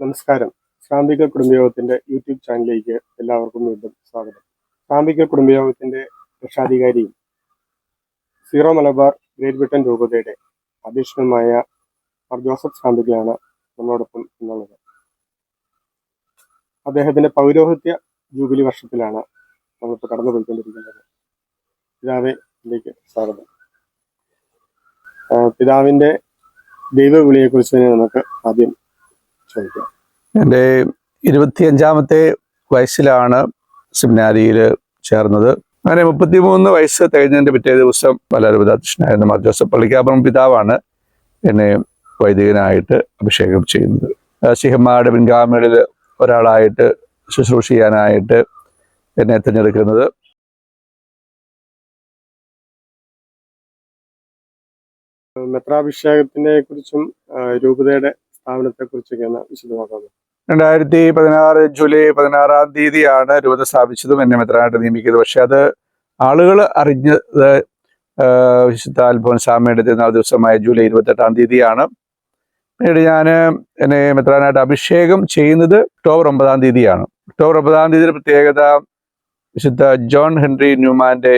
നമസ്കാരം. സാമ്പിക കുടുംബയോഗത്തിന്റെ യൂട്യൂബ് ചാനലിലേക്ക് എല്ലാവർക്കും വീണ്ടും സ്വാഗതം. സാമ്പിക കുടുംബയോഗത്തിന്റെ രക്ഷാധികാരിയും സീറോ മലബാർ ഗ്രേറ്റ് ബ്രിട്ടൻ രൂപതയുടെ അധ്യക്ഷനുമായ മാർ ജോസഫ് സാമ്പിക്കയാണ് നമ്മളോടൊപ്പം എന്നുള്ളത് അദ്ദേഹത്തിന്റെ പൗരോഹിത്യ ജൂബിലി വർഷത്തിലാണ് നമ്മളിപ്പോൾ കടന്നു പോയിക്കൊണ്ടിരിക്കുന്നത് പിതാവെ ഇതിലേക്ക് സ്വാഗതം. പിതാവിന്റെ ദൈവവിളിയെക്കുറിച്ച് തന്നെ നമുക്ക് ആദ്യം ചോദിക്കാം എന്റെ ഇരുപത്തിയഞ്ചാമത്തെ വയസ്സിലാണ് സെമിനാരിയിൽ ചേർന്നത്. അങ്ങനെ മുപ്പത്തിമൂന്ന് വയസ്സ് തികഞ്ഞതിന്റെ പിറ്റേ ദിവസം പലരൂപതാധ്യക്ഷനായിരുന്ന മാർ ജോസഫ് പള്ളിക്കാപ്പുറം പിതാവാണ് എന്നെ വൈദികനായിട്ട് അഭിഷേകം ചെയ്യുന്നത്. സിഹമ്മയുടെ പിൻഗാമികളിൽ ഒരാളായിട്ട് ശുശ്രൂഷ ചെയ്യാനായിട്ട് എന്നെ തിരഞ്ഞെടുക്കുന്നത് മെത്രാഭിഷേകത്തിനെ കുറിച്ചും രൂപതയുടെ സ്ഥാപനത്തെ കുറിച്ചൊക്കെ ഒന്ന് വിശദമാക്കാം രണ്ടായിരത്തി പതിനാറ് ജൂലൈ പതിനാറാം തീയതിയാണ് രൂപത സ്ഥാപിച്ചതും എന്നെ മെത്രാനായിട്ട് നിയമിക്കുന്നത്. പക്ഷെ അത് ആളുകൾ അറിഞ്ഞത് വിശുദ്ധ അൽഫോൻ സ്വാമിയുടെ തിരുനാൾ ദിവസമായ ജൂലൈ ഇരുപത്തെട്ടാം തീയതിയാണ്. പിന്നീട് ഞാൻ എന്നെ മെത്രാനായിട്ട് അഭിഷേകം ചെയ്യുന്നത് ഒക്ടോബർ ഒമ്പതാം തീയതിയാണ്. ഒക്ടോബർ ഒമ്പതാം തീയതിയുടെ പ്രത്യേകത വിശുദ്ധ ജോൺ ഹെൻറി ന്യൂമാന്റെ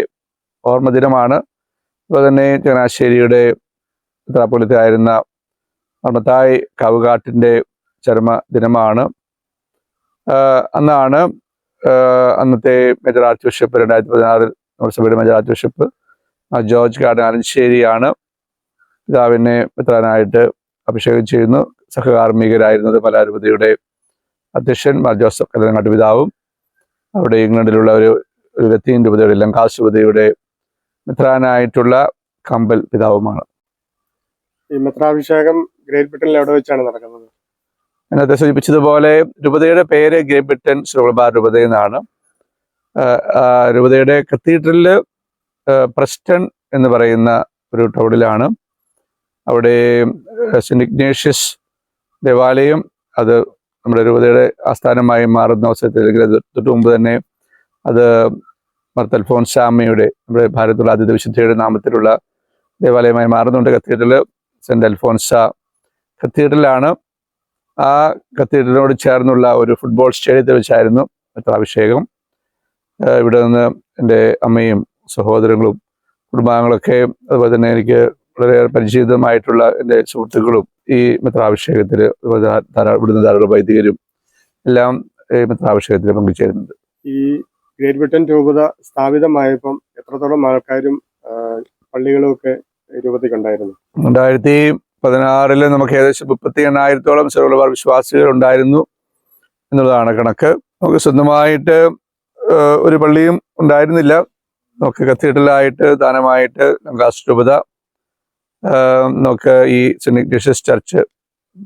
ഓർമ്മ ദിനമാണ് അതുപോലെ തന്നെ ചങ്ങനാശ്ശേരിയുടെ മെത്രാപ്പൊലിത്തായിരുന്ന മത്തായി കവുകാട്ടിന്റെ ചരമ ദിനമാണ് അന്നാണ് അന്നത്തെ മേജർ ആർച്ച് ബിഷപ്പ് രണ്ടായിരത്തി പതിനാറിൽ സഭയുടെ major archbishop George garden അലഞ്ചേരിയാണ് പിതാവിനെ പിത്രാനായിട്ട് അഭിഷേകം ചെയ്യുന്നു. സഹകാർമ്മികരായിരുന്നത് പലാരൂപതയുടെ അധ്യക്ഷൻ മാർ ജോസഫ് കല്ലങ്ങാട്ട് പിതാവും. അവിടെ ഇംഗ്ലണ്ടിലുള്ള ഒരു ലത്തീൻ രൂപതയുടെ ലങ്കാശുപതിയുടെ മെത്രാനായിട്ടുള്ള കമ്പൽ പിതാവുമാണ്. ഈ മെത്രാഭിഷേകം ഗ്രേറ്റ് ബ്രിട്ടനിൽ എവിടെ വെച്ചാണ് നടക്കുന്നത്? നേരത്തെ സൂചിപ്പിച്ചതുപോലെ രൂപതയുടെ പേര് ഗ്രേറ്റ് ബ്രിട്ടൻ ശ്രോളബാർ രൂപത എന്നാണ്. രൂപതയുടെ കത്തീഡ്രലിൽ പ്രസ്റ്റൺ എന്ന് പറയുന്ന ഒരു ടൗണിലാണ്. അവിടെ സെന്റ് ഇഗ്നേഷ്യസ് ദേവാലയം അത് നമ്മുടെ രൂപതയുടെ ആസ്ഥാനമായി മാറുന്ന അവസരത്തിൽ അല്ലെങ്കിൽ തൊട്ട് മുമ്പ് തന്നെ അത് മർത്തൽഫോൻസാമയുടെ നമ്മുടെ ഭാരതത്തിലുള്ള ആദ്യത്തെ വിശുദ്ധയുടെ നാമത്തിലുള്ള ദേവാലയമായി മാറുന്നുണ്ട് കത്തീഡ്രൽ സെന്റ് അൽഫോൻസ കത്തീഡ്രലാണ് ആ കത്തീഡ്രലിനോട് ചേർന്നുള്ള ഒരു ഫുട്ബോൾ സ്റ്റേഡിയത്തിൽ വെച്ചായിരുന്നു അഭിഷേകം ഇവിടെ നിന്ന് എന്റെ അമ്മയും സഹോദരങ്ങളും കുടുംബാംഗങ്ങളൊക്കെ അതുപോലെ തന്നെ എനിക്ക് വളരെയേറെ പരിചിതമായിട്ടുള്ള എന്റെ സുഹൃത്തുക്കളും ഈ മിത്രാഭിഷേകത്തിൽ ധാരാളം ഇവിടുന്ന് ധാരാളം വൈദികരും എല്ലാം ഈ മിത്രാഭിഷേകത്തിൽ പങ്കുചേരുന്നുണ്ട്. ഈ ഗ്രേറ്റ് ബ്രിട്ടൻ രൂപത സ്ഥാപിതമായപ്പം എത്രത്തോളം ആൾക്കാരും ആ, പള്ളികളും ഒക്കെ രൂപതയ്ക്കുണ്ടായിരുന്നു? രണ്ടായിരത്തി പതിനാറിൽ നമുക്ക് ഏകദേശം മുപ്പത്തി എണ്ണായിരത്തോളം സെറുലബാർ വിശ്വാസികൾ ഉണ്ടായിരുന്നു എന്നുള്ളതാണ് കണക്ക്. നമുക്ക് സ്വന്തമായിട്ട് ഒരു പള്ളിയും ഉണ്ടായിരുന്നില്ല. നമുക്ക് കത്തീഡ്രലായിട്ട് ദാനമായിട്ട് ലങ്കാസ് രൂപത നമുക്ക് ഈ സെന്റ് ഇഗ്നേഷ്യസ് ചർച്ച്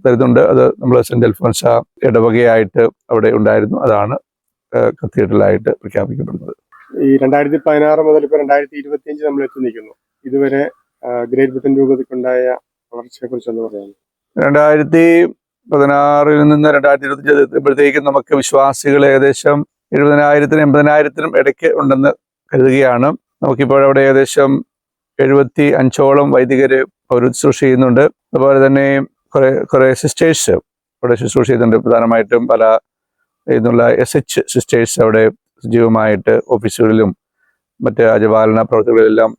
തരുന്നുണ്ട്. അത് നമ്മൾ സെന്റ് അൽഫോൻസ ഇടവകയായിട്ട് അവിടെ ഉണ്ടായിരുന്നു. അതാണ് കത്തീഡ്രലായിട്ട് പ്രഖ്യാപിക്കപ്പെടുന്നത്. ഈ രണ്ടായിരത്തി പതിനാറ് മുതൽ ഇപ്പോൾ രണ്ടായിരത്തി ഇരുപത്തിയഞ്ച് നമ്മൾ എത്തി നിൽക്കുന്നു. ഇതുവരെ ഗ്രേറ്റ് ബ്രിട്ടൻ രൂപതയ്ക്കുണ്ടായ വളർച്ചയെ കുറിച്ച് ഒന്ന് പറയാം രണ്ടായിരത്തി പതിനാറിൽ നിന്ന് രണ്ടായിരത്തി ഇരുപത്തി എത്തുമ്പോഴത്തേക്കും നമുക്ക് വിശ്വാസികൾ ഏകദേശം എഴുപതിനായിരത്തിനും എൺപതിനായിരത്തിനും ഇടയ്ക്ക് ഉണ്ടെന്ന് കരുതുകയാണ്. നമുക്കിപ്പോൾ അവിടെ ഏകദേശം എഴുപത്തി അഞ്ചോളം വൈദികര് അവർ ശുശ്രൂഷ ചെയ്യുന്നുണ്ട്. അതുപോലെ തന്നെ കുറെ കുറെ സിസ്റ്റേഴ്സ് അവിടെ ശുശ്രൂഷ ചെയ്യുന്നുണ്ട്. പ്രധാനമായിട്ടും പല ഇന്നുള്ള എസ് എച്ച് സിസ്റ്റേഴ്സ് അവിടെ സജീവമായിട്ട് ഓഫീസുകളിലും മറ്റ് അജപാലന പ്രവർത്തനങ്ങളിലെല്ലാം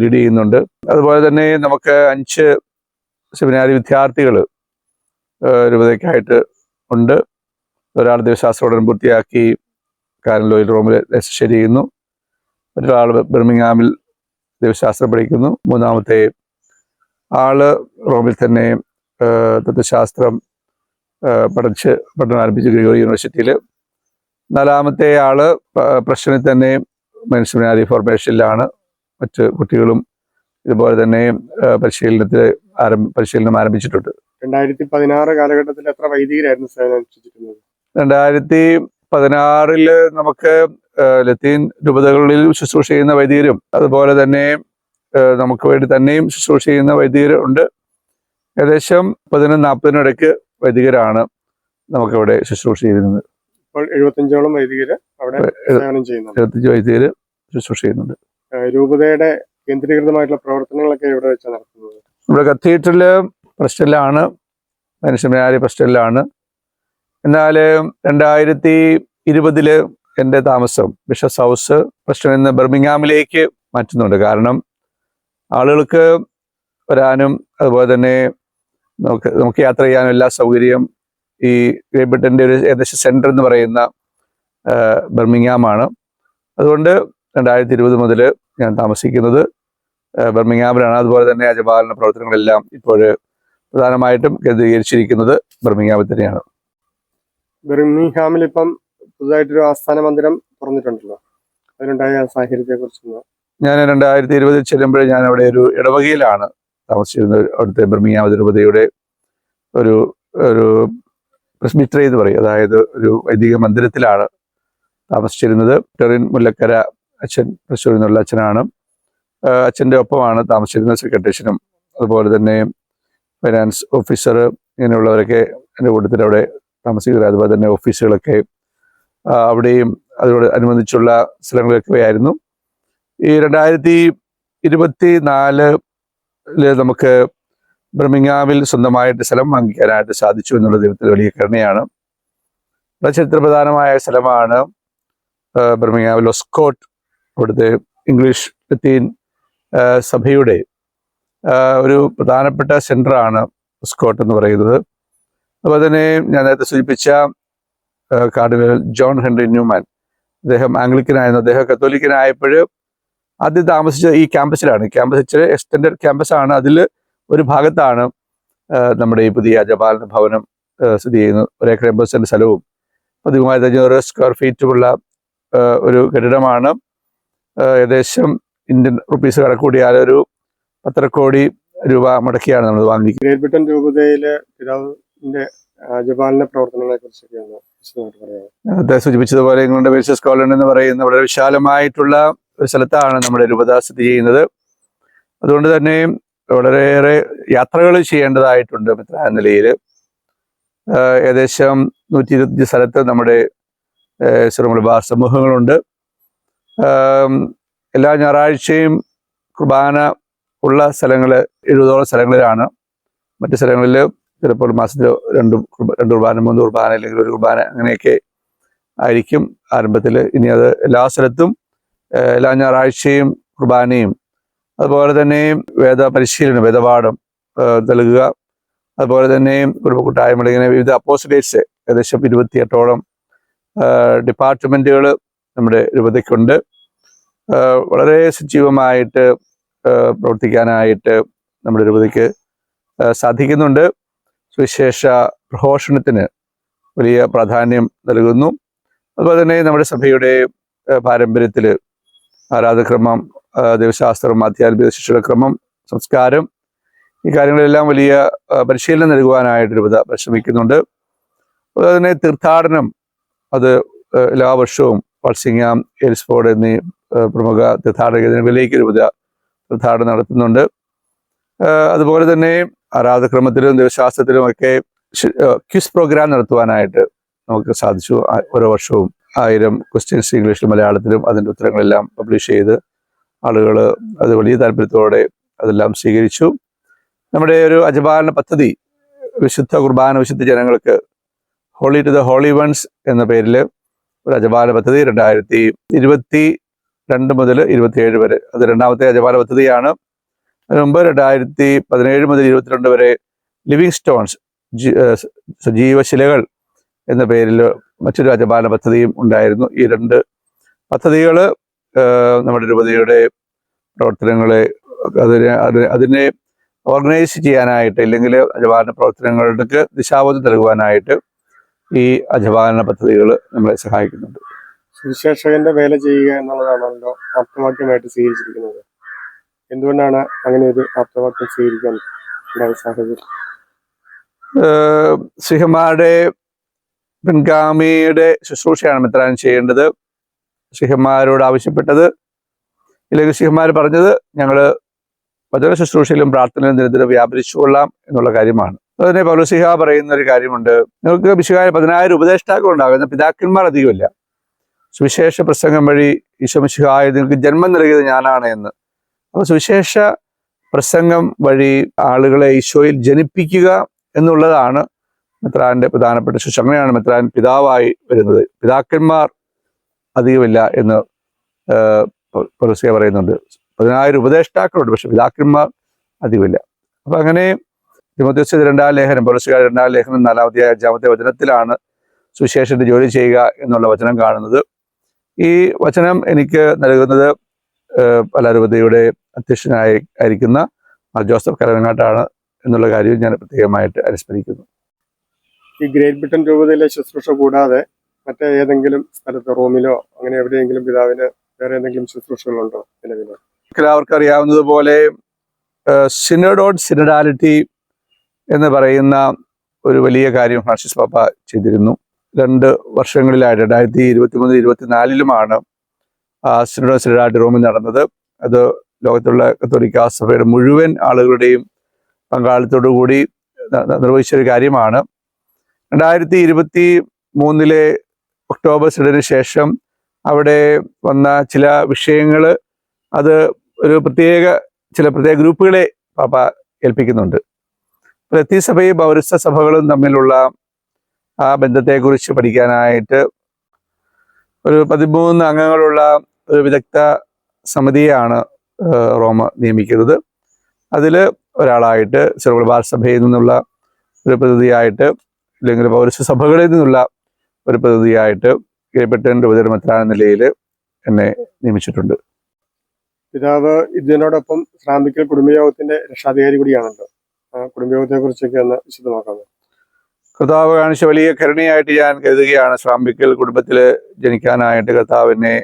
ലീഡ് ചെയ്യുന്നുണ്ട്. അതുപോലെ തന്നെ നമുക്ക് അഞ്ച് സെമിനാരി വിദ്യാർത്ഥികൾ രൂപതയ്ക്കായിട്ട് ഉണ്ട്. ഒരാൾ ദൈവശാസ്ത്ര പഠനം പൂർത്തിയാക്കി കാരൻലോയിൽ റോമിൽ രജിസ്റ്റർ ചെയ്യുന്നു. മറ്റൊരാൾ ബിർമിംഗാമിൽ ദിവശാസ്ത്രം പഠിക്കുന്നു. മൂന്നാമത്തെ ആൾ റോമിൽ തന്നെ തത്വശാസ്ത്രം പഠിച്ച് പഠനം ആരംഭിച്ചു ഗ്രിഗോറി യൂണിവേഴ്സിറ്റിയിൽ നാലാമത്തെ ആൾ പ- പ്രശ്നത്തിൽ തന്നെ സെമിനാരി ഫോർമേഷനിലാണ്. മറ്റ് കുട്ടികളും ഇതുപോലെ തന്നെ പരിശീലനത്തിൽ ആരംഭ പരിശീലനം ആരംഭിച്ചിട്ടുണ്ട്. രണ്ടായിരത്തി പതിനാറ് കാലഘട്ടത്തിൽ എത്ര വൈദികരായിരുന്നു സേവനം അനുഷ്ഠിച്ചിരുന്നത് രണ്ടായിരത്തി പതിനാറിൽ നമുക്ക് ലത്തീൻ രൂപതകളിൽ ശുശ്രൂഷ ചെയ്യുന്ന വൈദികരും അതുപോലെ തന്നെ നമുക്ക് വേണ്ടി തന്നെയും ശുശ്രൂഷ ചെയ്യുന്ന വൈദികരും ഉണ്ട്. ഏകദേശം പതിനൊന്ന് നാൽപ്പതിനിടയ്ക്ക് വൈദികരാണ് നമുക്കിവിടെ ശുശ്രൂഷ ചെയ്യുന്നത്. ഇപ്പോൾ എഴുപത്തഞ്ചോളം വൈദികര് അവിടെ സേവനം ചെയ്യുന്നുണ്ട്. വൈദികർ ശുശ്രൂഷ ചെയ്യുന്നുണ്ട്. രൂപതയുടെ കേന്ദ്രീകൃതമായിട്ടുള്ള പ്രവർത്തനങ്ങളൊക്കെ ഇവിടെ വെച്ച് നടത്തുന്നത് ഇവിടെ കത്തീഡ്രൽ പ്രസ്റ്റലിലാണ് സെമിനാരി പ്രസ്റ്റലിലാണ് എന്നാൽ രണ്ടായിരത്തി ഇരുപതിൽ എന്റെ താമസം ബിഷസ് ഹൗസ് പ്രശ്നം ഇന്ന് ബർമിങ്ങാമിലേക്ക് മാറ്റുന്നുണ്ട്. കാരണം ആളുകൾക്ക് വരാനും അതുപോലെ തന്നെ നമുക്ക് നമുക്ക് യാത്ര ചെയ്യാനും എല്ലാ സൗകര്യം ഈ ഗ്രേറ്റ് ബ്രിട്ടന്റെ ഒരു ഏകദേശം സെന്റർ എന്ന് പറയുന്ന ബർമിങ്ങാമാണ് അതുകൊണ്ട് രണ്ടായിരത്തി ഇരുപത് മുതൽ ഞാൻ താമസിക്കുന്നത് ബർമിങ്ങാമിലാണ് അതുപോലെ തന്നെ അജപാലന പ്രവർത്തനങ്ങളെല്ലാം ഇപ്പോൾ പ്രധാനമായിട്ടും കേന്ദ്രീകരിച്ചിരിക്കുന്നത് ബർമിങ്ങാമിൽ തന്നെയാണ്. ബർമിങ്ഹാമിൽ ഇപ്പം പുതുതായിട്ടൊരു ആസ്ഥാന മന്ദിരം തുറന്നിട്ടുണ്ടല്ലോ. അതിനുണ്ടായ സാഹചര്യത്തെ കുറിച്ചൊന്ന് ഞാൻ രണ്ടായിരത്തി ഇരുപതിൽ ചെല്ലുമ്പോൾ ഞാൻ അവിടെ ഒരു ഇടവകയിലാണ് താമസിച്ചിരുന്നത്. അവിടുത്തെ ബർമിങ്ങാം തിരുപതിയുടെ ഒരു ഒരു പ്രസ്ബിറ്ററി എന്ന് പറയും. അതായത് ഒരു വൈദിക മന്ദിരത്തിലാണ് താമസിച്ചിരുന്നത്. ടെറിൻ മുല്ലക്കര അച്ഛൻ തൃശ്ശൂരിൽ നിന്നുള്ള അച്ഛനാണ്. അച്ഛന്റെ ഒപ്പമാണ് താമസിച്ചിരുന്ന സെക്രട്ടേറിയനും അതുപോലെ തന്നെ ഫൈനാൻസ് ഓഫീസർ ഇങ്ങനെയുള്ളവരൊക്കെ എന്റെ കൂട്ടത്തിൽ അവിടെ താമസിക്കുന്നത് അതുപോലെ തന്നെ ഓഫീസുകളൊക്കെ അവിടെയും അതിനോട് അനുബന്ധിച്ചുള്ള സ്ഥലങ്ങളൊക്കെ ആയിരുന്നു ഈ രണ്ടായിരത്തി ഇരുപത്തി നാലിൽ നമുക്ക് ബർമിങ്ങാമിൽ സ്വന്തമായിട്ട് സ്ഥലം വാങ്ങിക്കാനായിട്ട് സാധിച്ചു എന്നുള്ള ദൈവത്തിൽ വലിയ കരുണയാണ്. ചരിത്രപ്രധാനമായ സ്ഥലമാണ് ആ, ഒസ്കോട്ട് അവിടുത്തെ ഇംഗ്ലീഷ് ലത്തീൻ സഭയുടെ ഒരു പ്രധാനപ്പെട്ട സെന്ററാണ് സ്കോട്ട് എന്ന് പറയുന്നത്. അതുപോലെ തന്നെ ഞാൻ നേരത്തെ സൂചിപ്പിച്ച കാർഡിനൽ ജോൺ ഹെൻറി ന്യൂമാൻ. അദ്ദേഹം ആംഗ്ലിക്കനായിരുന്നു. അദ്ദേഹം കത്തോലിക്കനായപ്പോൾ ആദ്യം താമസിച്ച ഈ ക്യാമ്പസിലാണ്. ക്യാമ്പസ് ഇച്ചിരി എക്സ്റ്റൻഡഡ് ക്യാമ്പസ് ആണ് അതിൽ ഒരു ഭാഗത്താണ് നമ്മുടെ ഈ പുതിയ ജപാലന ഭവനം സ്ഥിതി ചെയ്യുന്നത്. ഒരേക്കർ എൺപത് സെന്റ് സ്ഥലവും പതിമൂവായിരത്തി അഞ്ഞൂറ് സ്ക്വയർ ഫീറ്റുമുള്ള ഒരു കെട്ടിടമാണ്. ഏകദേശം ഇന്ത്യൻ റുപ്പീസ് കണക്കൂടിയാൽ ഒരു പത്തര കോടി രൂപ മുടക്കിയാണ് നമ്മൾ വാങ്ങിക്കുന്നത്. ഗ്രേറ്റ് ബ്രിട്ടൻ രൂപതയിലെ പിതാവിന്റെ ജപാലന പ്രവർത്തനങ്ങളെ കുറിച്ചൊക്കെയാണ് നേരത്തെ സൂചിപ്പിച്ചതുപോലെ ഇംഗ്ലണ്ട് വേഴ്സസ് കോളനി എന്ന് പറയുന്ന വളരെ വിശാലമായിട്ടുള്ള ഒരു സ്ഥലത്താണ് നമ്മുടെ രൂപത സ്ഥിതി ചെയ്യുന്നത്. അതുകൊണ്ട് തന്നെ വളരെയേറെ യാത്രകൾ ചെയ്യേണ്ടതായിട്ടുണ്ട് മിത്ര നിലയിൽ. ഏകദേശം നൂറ്റി ഇരുപത്തി സ്ഥലത്ത് നമ്മുടെ സിറുമലബാർ സമൂഹങ്ങളുണ്ട്. എല്ലാ ഞായറാഴ്ചയും കുർബാന ഉള്ള സ്ഥലങ്ങൾ എഴുപതോളം സ്ഥലങ്ങളിലാണ്. മറ്റു സ്ഥലങ്ങളിൽ ചിലപ്പോൾ മാസത്തിൽ രണ്ട് രണ്ട് കുർബാന മൂന്ന് കുർബാന അല്ലെങ്കിൽ ഒരു കുർബാന അങ്ങനെയൊക്കെ ആയിരിക്കും ആരംഭത്തിൽ ഇനി അത് എല്ലാ സ്ഥലത്തും എല്ലാ ഞായറാഴ്ചയും കുർബാനയും അതുപോലെ തന്നെ വേദ പരിശീലനം വേദപാഠം നൽകുക. അതുപോലെ തന്നെ കുടുംബ ഇങ്ങനെ വിവിധ അപ്പോസിഡേറ്റ്സ് ഏകദേശം ഇരുപത്തിയെട്ടോളം ഡിപ്പാർട്ട്മെന്റുകൾ നമ്മുടെ രൂപതയ്ക്കുണ്ട്. വളരെ സജീവമായിട്ട് പ്രവർത്തിക്കാനായിട്ട് നമ്മുടെ രൂപതയ്ക്ക് സാധിക്കുന്നുണ്ട്. സുവിശേഷ പ്രഘോഷണത്തിന് വലിയ പ്രാധാന്യം നൽകുന്നു. അതുപോലെ തന്നെ നമ്മുടെ സഭയുടെ പാരമ്പര്യത്തിൽ ആരാധക്രമം ദൈവശാസ്ത്രം ആധ്യാത്മിക ശിക്ഷണക്രമം സംസ്കാരം ഈ കാര്യങ്ങളെല്ലാം വലിയ പരിശീലനം നൽകുവാനായിട്ട് രൂപത പരിശ്രമിക്കുന്നുണ്ട്. അതുപോലെ തന്നെ തീർത്ഥാടനം അത് എല്ലാ വർഷവും പൾസിങ്ങാം എൽസ്ഫോർഡ് എന്നീ പ്രമുഖ തീർത്ഥാടന കേന്ദ്രങ്ങളിലേക്ക് രൂപത തീർത്ഥാടനം നടത്തുന്നുണ്ട്. അതുപോലെ തന്നെ ആരാധക്രമത്തിലും ദൈവശാസ്ത്രത്തിലും ഒക്കെ ക്വിസ് പ്രോഗ്രാം നടത്തുവാനായിട്ട് നമുക്ക് സാധിച്ചു. ഓരോ വർഷവും ആയിരം ക്വസ്റ്റ്യൻസ് ഇംഗ്ലീഷിലും മലയാളത്തിലും അതിന്റെ ഉത്തരങ്ങളെല്ലാം പബ്ലിഷ് ചെയ്ത് ആളുകൾ അത് വലിയ താല്പര്യത്തോടെ അതെല്ലാം സ്വീകരിച്ചു. നമ്മുടെ ഒരു അജപാലന പദ്ധതി വിശുദ്ധ കുർബാന വിശുദ്ധ ജനങ്ങൾക്ക് holy to the holy ones എന്ന പേരിൽ ഒരു അജപാല പദ്ധതി രണ്ടായിരത്തി ഇരുപത്തി രണ്ട് മുതൽ ഇരുപത്തിയേഴ് വരെ. അത് രണ്ടാമത്തെ അജപാല പദ്ധതിയാണ്. അതിന് മുമ്പ് രണ്ടായിരത്തി പതിനേഴ് മുതൽ ഇരുപത്തിരണ്ട് വരെ ലിവിങ് സ്റ്റോൺസ് സജീവശിലകൾ എന്ന പേരിൽ മറ്റൊരു അജപാല പദ്ധതിയും ഉണ്ടായിരുന്നു. ഈ രണ്ട് പദ്ധതികൾ നമ്മുടെ രൂപതയുടെ പ്രവർത്തനങ്ങളെ അതിനെ അത്- അതിനെ ഓർഗനൈസ് ചെയ്യാനായിട്ട് അല്ലെങ്കിൽ അജപാലന പ്രവർത്തനങ്ങൾക്ക് ദിശാബോധം നൽകുവാനായിട്ട് ഈ അജപാലന പദ്ധതികൾ നമ്മളെ സഹായിക്കുന്നുണ്ട്. സുവിശേഷകന്റെ വേല ചെയ്യുക എന്നുള്ളതാണല്ലോ ആപ്തവാക്യമായിട്ട് സ്വീകരിച്ചിരിക്കുന്നത്. എന്തുകൊണ്ടാണ് അങ്ങനെ ഒരു ആപ്തവാക്യം സ്വീകരിക്കാൻ ഉണ്ടായ സാഹചര്യം സിഹമാരുടെ പിൻഗാമിയുടെ ശുശ്രൂഷയാണ് മിത്രാൻ ചെയ്യേണ്ടത്. സിഹന്മാരോട് ആവശ്യപ്പെട്ടത്. ഇല്ലെങ്കിൽ സിഹന്മാർ പറഞ്ഞത് ഞങ്ങൾ വചന ശുശ്രൂഷയിലും പ്രാർത്ഥനയിലും നിരന്തരം വ്യാപരിച്ചുകൊള്ളാം എന്നുള്ള കാര്യമാണ്. അതുതന്നെ പൗലസിഹ പറയുന്ന ഒരു കാര്യമുണ്ട്. നിങ്ങൾക്ക് വിശുകായ പതിനായിരം ഉപദേഷ്ടാക്കൾ ഉണ്ടാകുന്ന പിതാക്കന്മാർ അധികമില്ല. സുവിശേഷ പ്രസംഗം വഴി ഈശോമിശിഹായ നിങ്ങൾക്ക് ജന്മം നൽകിയത് ഞാനാണ് എന്ന്. അപ്പോൾ സുവിശേഷ പ്രസംഗം വഴി ആളുകളെ ഈശോയിൽ ജനിപ്പിക്കുക എന്നുള്ളതാണ് മെത്രാന്റെ പ്രധാനപ്പെട്ട ശുശ്രൂഷ അങ്ങനെയാണ് മെത്രാൻ പിതാവായി വരുന്നത്. പിതാക്കന്മാർ അധികമില്ല എന്ന് പൗലസിഹ പറയുന്നുണ്ട്. പതിനായിരം ഉപദേഷ്ടാക്കളുണ്ട് പക്ഷെ പിതാക്കന്മാർ അധികമില്ല. അപ്പൊ അങ്ങനെ തിമോത്യോസ് രണ്ടാം ലേഖനം പൊലസിയ രണ്ടാം ലേഖനം നാലാമത്തെ അഞ്ചാമത്തെ വചനത്തിലാണ് സുശേഷന്റെ ജോലി ചെയ്യുക എന്നുള്ള വചനം കാണുന്നത്. ഈ വചനം എനിക്ക് നൽകുന്നത് ഏഹ് പലാരൂപതയുടെ അധ്യക്ഷനായി ആയിരിക്കുന്ന ജോസഫ് കരവങ്ങാട്ടാണ് എന്നുള്ള കാര്യം ഞാൻ പ്രത്യേകമായിട്ട് അനുസ്മരിക്കുന്നു. ഈ ഗ്രേറ്റ് ബ്രിട്ടൻ രൂപതയിലെ ശുശ്രൂഷ കൂടാതെ മറ്റേ ഏതെങ്കിലും സ്ഥലത്ത് റോമിലോ അങ്ങനെ എവിടെയെങ്കിലും പിതാവിന് വേറെ എന്തെങ്കിലും ശുശ്രൂഷകളുണ്ടോ നിലവിലോ? എല്ലാവർക്കും അറിയാവുന്നതുപോലെ സിനഡോഡ് സിനഡാലിറ്റി എന്ന് പറയുന്ന ഒരു വലിയ കാര്യം ഫ്രാൻസിസ് പാപ്പ ചെയ്തിരുന്നു. രണ്ട് വർഷങ്ങളിലായിട്ട് രണ്ടായിരത്തി ഇരുപത്തി മൂന്ന് ഇരുപത്തിനാലിലുമാണ് സിനഡോഡ് സിനഡാലിറ്റി റോമിൽ നടന്നത്. അത് ലോകത്തുള്ള കത്തോലിക്ക സഭയുടെ മുഴുവൻ ആളുകളുടെയും പങ്കാളിത്തോടു കൂടി നിർവഹിച്ചൊരു കാര്യമാണ്. രണ്ടായിരത്തി ഇരുപത്തി മൂന്നിലെ ഒക്ടോബർ സിഡിന് ശേഷം അവിടെ വന്ന ചില വിഷയങ്ങൾ അത് ഒരു പ്രത്യേക ചില പ്രത്യേക ഗ്രൂപ്പുകളെ പാപ്പ ഏൽപ്പിക്കുന്നുണ്ട്. ലത്തീസഭയും പൗരസ്ത്യ സഭകളും തമ്മിലുള്ള ആ ബന്ധത്തെക്കുറിച്ച് പഠിക്കാനായിട്ട് ഒരു പതിമൂന്ന് അംഗങ്ങളുള്ള ഒരു വിദഗ്ധ സമിതിയാണ് റോമ നിയമിക്കുന്നത്. അതിൽ ഒരാളായിട്ട് ചെറുകുളബാർ സഭയിൽ നിന്നുള്ള ഒരു പ്രതിനിധിയായിട്ട് അല്ലെങ്കിൽ പൗരസ്ത്യ സഭകളിൽ നിന്നുള്ള ഒരു പ്രതിനിധിയായിട്ട് കിരപ്പെട്ടൻ രൂപതരമെത്ര എന്ന നിലയിൽ എന്നെ നിയമിച്ചിട്ടുണ്ട്. പിതാവ് ഇതിനോടൊപ്പം ശ്രാമിക്കൽ കുടുംബയോഗത്തിന്റെ രക്ഷാധികാരി കൂടിയാണല്ലോ. കുടുംബയോഗത്തെ കുറിച്ചൊക്കെ ഒന്ന് വിശദമാക്കാമോ കർത്താവ് കാണിച്ച വലിയ കരുണയായിട്ട് ഞാൻ കരുതുകയാണ്. ശ്രാമ്പിക്കൽ കുടുംബത്തിൽ ജനിക്കാനായിട്ട് കർത്താവിനെ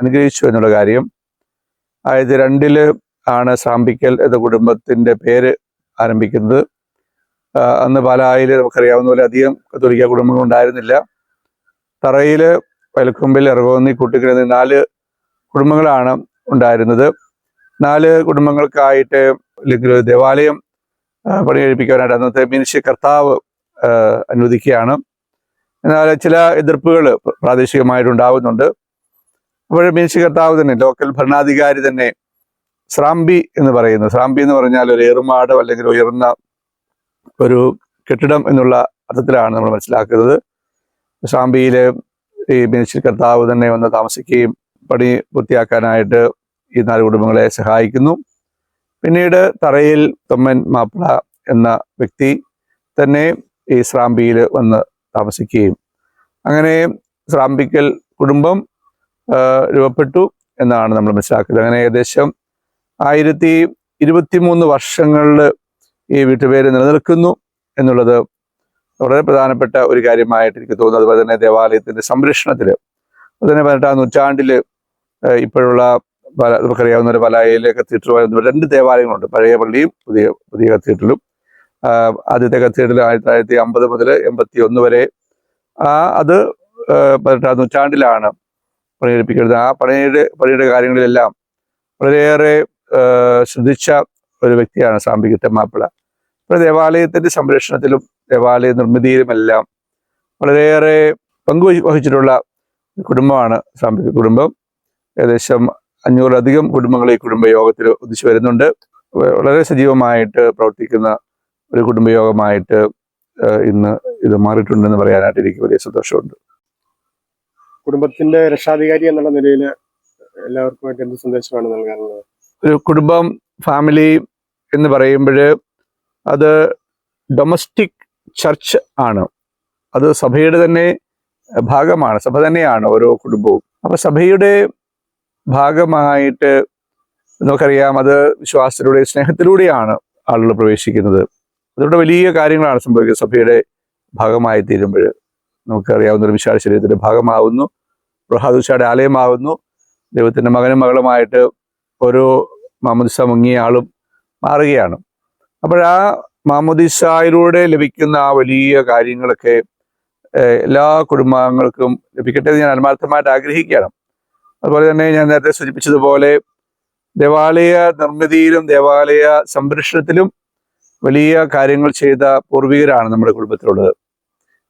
അനുഗ്രഹിച്ചു എന്നുള്ള കാര്യം. ആയത് രണ്ടിൽ ആണ് ശ്രാമ്പിക്കൽ എന്ന കുടുംബത്തിന്റെ പേര് ആരംഭിക്കുന്നത്. അന്ന് പാലായിൽ നമുക്കറിയാവുന്ന പോലെ അധികം കത്തോലിക്ക കുടുംബങ്ങൾ ഉണ്ടായിരുന്നില്ല. തറയിൽ വലക്കുമ്പിൽ ഇറങ്ങുന്നി കുട്ടിക്കിൽ എന്നീ നാല് കുടുംബങ്ങളാണ് ഉണ്ടായിരുന്നത്. നാല് കുടുംബങ്ങൾക്കായിട്ട് അല്ലെങ്കിൽ ദേവാലയം പണി കഴിപ്പിക്കാനായിട്ട് അന്നത്തെ മിനിശ്യ കർത്താവ് അനുവദിക്കുകയാണ്. എന്നാൽ ചില എതിർപ്പുകൾ പ്രാദേശികമായിട്ട് ഉണ്ടാവുന്നുണ്ട് അപ്പോൾ മീൻഷി കർത്താവ് തന്നെ ലോക്കൽ ഭരണാധികാരി തന്നെ സ്രാംബി എന്ന് പറയുന്നു. സ്രാംബി എന്ന് പറഞ്ഞാൽ ഒരു ഏറുമാട് അല്ലെങ്കിൽ ഉയർന്ന ഒരു കെട്ടിടം എന്നുള്ള അർത്ഥത്തിലാണ് നമ്മൾ മനസ്സിലാക്കുന്നത്. സ്രാമ്പിയിൽ ഈ മിനിശ്യ കർത്താവ് തന്നെ വന്ന് താമസിക്കുകയും പണി പൂർത്തിയാക്കാനായിട്ട് ഈ നാല് കുടുംബങ്ങളെ സഹായിക്കുന്നു. പിന്നീട് തറയിൽ തൊമ്മൻ മാപ്പിള എന്ന വ്യക്തി തന്നെ ഈ സ്രാമ്പിയിൽ വന്ന് താമസിക്കുകയും. അങ്ങനെ സ്രാമ്പിക്കൽ കുടുംബം രൂപപ്പെട്ടു എന്നാണ് നമ്മൾ മനസ്സിലാക്കുന്നത്. അങ്ങനെ ഏകദേശം ആയിരത്തി ഇരുപത്തിമൂന്ന് വർഷങ്ങളിൽ ഈ വീട്ടുപേര് നിലനിൽക്കുന്നു എന്നുള്ളത് വളരെ പ്രധാനപ്പെട്ട ഒരു കാര്യമായിട്ട് എനിക്ക് തോന്നുന്നു. അതുപോലെ തന്നെ ദേവാലയത്തിന്റെ സംരക്ഷണത്തിൽ അതുപോലെ പതിനെട്ടാം നൂറ്റാണ്ടിൽ ഇപ്പോഴുള്ള പല നമുക്കറിയാവുന്ന ഒരു പലായയിലെ കത്തീഡ്രൽ രണ്ട് ദേവാലയങ്ങളുണ്ട്. പഴയ പള്ളിയും പുതിയ പുതിയ കത്തീഡ്രലും. ആദ്യത്തെ കത്തീഡ്രൽ ആയിരത്തി തൊള്ളായിരത്തി അമ്പത് മുതൽ എൺപത്തി ഒന്ന് വരെ. ആ അത് പതിനെട്ടാം നൂറ്റാണ്ടിലാണ് പണിയെടുപ്പിക്കുന്നത്. ആ പണിയുടെ പണിയുടെ കാര്യങ്ങളിലെല്ലാം വളരെയേറെ ശ്രദ്ധിച്ച ഒരു വ്യക്തിയാണ് സാമ്പികത്തെ മാപ്പിള അപ്പോൾ ദേവാലയത്തിന്റെ സംരക്ഷണത്തിലും ദേവാലയ നിർമ്മിതിയിലുമെല്ലാം വളരെയേറെ പങ്കു വഹി- വഹിച്ചിട്ടുള്ള കുടുംബമാണ് സാമ്പിക കുടുംബം. ഏകദേശം അഞ്ഞൂറിലധികം കുടുംബങ്ങൾ ഈ കുടുംബയോഗത്തിൽ ഉദിച്ചു വരുന്നുണ്ട്. വളരെ സജീവമായിട്ട് പ്രവർത്തിക്കുന്ന ഒരു കുടുംബയോഗമായിട്ട് ഇന്ന് ഇത് മാറിയിട്ടുണ്ടെന്ന് പറയാനായിട്ട് എനിക്ക് വലിയ സന്തോഷമുണ്ട്. കുടുംബത്തിന്റെ രക്ഷാധികാരി എന്നുള്ള നിലയിൽ എല്ലാവർക്കുമായിട്ട് എന്ത് സന്ദേശമാണ് നൽകാനുള്ളത്? ഒരു കുടുംബം ഫാമിലി എന്ന് പറയുമ്പോൾ അത് ഡൊമസ്റ്റിക് ചർച്ച് ആണ്. അത് സഭയുടെ തന്നെ ഭാഗമാണ്. സഭ തന്നെയാണ് ഓരോ കുടുംബവും. അപ്പൊ സഭയുടെ ഭാഗമായിട്ട് നമുക്കറിയാം അത് വിശ്വാസത്തിലൂടെ സ്നേഹത്തിലൂടെയാണ് ആളുകൾ പ്രവേശിക്കുന്നത്. അതുകൊണ്ട് വലിയ കാര്യങ്ങളാണ് സംഭവിക്കുന്നത് സഭയുടെ ഭാഗമായി തീരുമ്പോൾ. നമുക്കറിയാവുന്ന ഒരു വിശാല ശരീരത്തിന്റെ ഭാഗമാവുന്നു. പ്രഹാദുഷയുടെ ആലയമാവുന്നു. ദൈവത്തിന്റെ മകനും മകളുമായിട്ട് ഓരോ മാമുദിസ മുങ്ങിയ ആളും മാറുകയാണ്. അപ്പോൾ ആ മാമുദിസായിലൂടെ ലഭിക്കുന്ന ആ വലിയ കാര്യങ്ങളൊക്കെ എല്ലാ കുടുംബാംഗങ്ങൾക്കും ലഭിക്കട്ടെ എന്ന് ഞാൻ ആത്മാർത്ഥമായിട്ട് ആഗ്രഹിക്കുകയാണ്. അതുപോലെ തന്നെ ഞാൻ നേരത്തെ സൂചിപ്പിച്ചതുപോലെ ദേവാലയ നിർമ്മിതിയിലും ദേവാലയ സംരക്ഷണത്തിലും വലിയ കാര്യങ്ങൾ ചെയ്ത പൂർവികരാണ് നമ്മുടെ കുടുംബത്തിലുള്ളത്.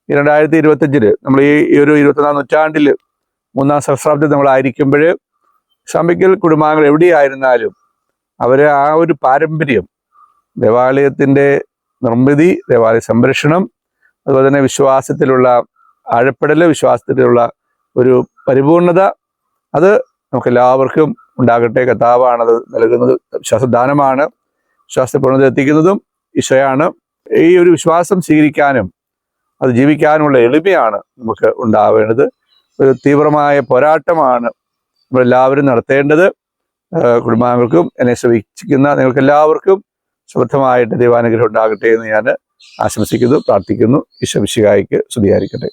ഈ രണ്ടായിരത്തി ഇരുപത്തഞ്ചിൽ നമ്മൾ ഈ ഒരു ഇരുപത്തൊന്നാം നൂറ്റാണ്ടിൽ മൂന്നാം സഹസ്രാബ്ദത്തിൽ നമ്മളായിരിക്കുമ്പോൾ ഇസ്ലാമിക്കൽ കുടുംബാംഗങ്ങൾ എവിടെയായിരുന്നാലും അവരെ ആ ഒരു പാരമ്പര്യം ദേവാലയത്തിന്റെ നിർമ്മിതി ദേവാലയ സംരക്ഷണം അതുപോലെ തന്നെ വിശ്വാസത്തിലുള്ള ആഴപ്പെടൽ വിശ്വാസത്തിലുള്ള ഒരു പരിപൂർണത അത് നമുക്ക് എല്ലാവർക്കും ഉണ്ടാകട്ടെ കഥാവാണത് നൽകുന്നത്. വിശ്വാസദാനമാണ്. വിശ്വാസപൂർണത എത്തിക്കുന്നതും ഈശോയാണ്. ഈ ഒരു വിശ്വാസം സ്വീകരിക്കാനും അത് ജീവിക്കാനുമുള്ള എളിമയാണ് നമുക്ക് ഉണ്ടാവേണ്ടത്. ഒരു തീവ്രമായ പോരാട്ടമാണ് നമ്മളെല്ലാവരും നടത്തേണ്ടത്. കുടുംബാംഗങ്ങൾക്കും എന്നെ ശ്രമിക്കുന്ന നിങ്ങൾക്ക് എല്ലാവർക്കും സമൃദ്ധമായിട്ട് ദൈവാനുഗ്രഹം ഉണ്ടാകട്ടെ എന്ന് ഞാൻ ആശംസിക്കുന്നു പ്രാർത്ഥിക്കുന്നു. ഈശോ വിശികായിക്ക് സ്തുതിയായിരിക്കട്ടെ.